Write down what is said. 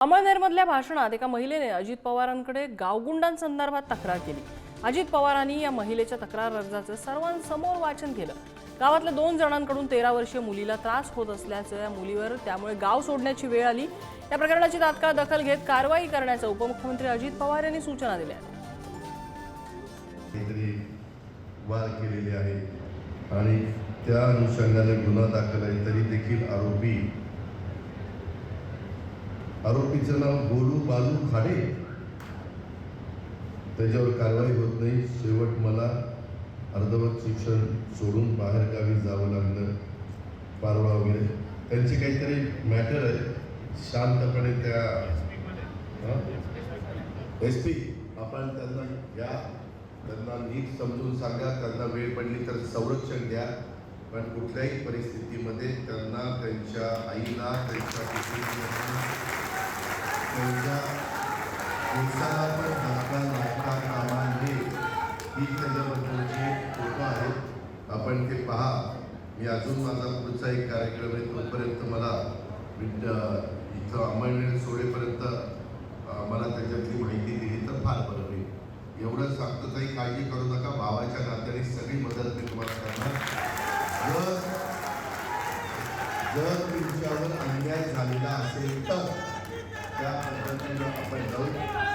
अमळनेरमधल्या भाषणात एका महिलेने अजित पवारांकडे गावगुंडांसंदर्भात तक्रार केली. अजित पवारांनी या महिलेच्या तक्रार अर्जाचं सर्वांसमोर वाचन केलं. गावातल्या दोन जणांकडून तेरा वर्षीय मुलीला त्रास होत असल्याचं या मुलीवर त्यामुळे गाव सोडण्याची वेळ आली. या प्रकरणाची तात्काळ दखल घेत कारवाई करण्याचं उपमुख्यमंत्री अजित पवार यांनी सूचना दिल्या. वार केलेली आहे आणि त्या अनुषंगाने गुन्हा दाखल आहे तरी देखील आरोपी आरोपीचं नाव गोलू बालू खाडे. त्याच्यावर कारवाई होत नाही. शेवट मला अर्धवट शिक्षण सोडून बाहेरगावी जावं लागलं. पारवा वगैरे. त्यांची काहीतरी मॅटर आहे. शांतपणे त्या एस पी आपण त्यांना घ्या त्यांना नीट समजून सांगा. त्यांना वेळ पडली तर संरक्षण द्या. पण कुठल्याही परिस्थितीमध्ये त्यांना त्यांच्या आईला त्यांच्या त्यांच्या दिवसाला पण धक्का लागता कामा नये ही त्याच्याबद्दलची फोटो आहेत. आपण ते पहा. मी अजून माझा पुढचा एक कार्यक्रम आहे तोपर्यंत मला इथं अंमळनेर सोडेपर्यंत मला त्याच्यातली माहिती दिली तर फार बरं होईल. एवढं सांगतो काही काळजी करू नका. भावाच्या नात्याने सगळी मदत मी तुम्हाला करणार. जर जर तुमच्यावर अन्याय झालेला असेल तर त्या पद्धतीनं आपण जाऊ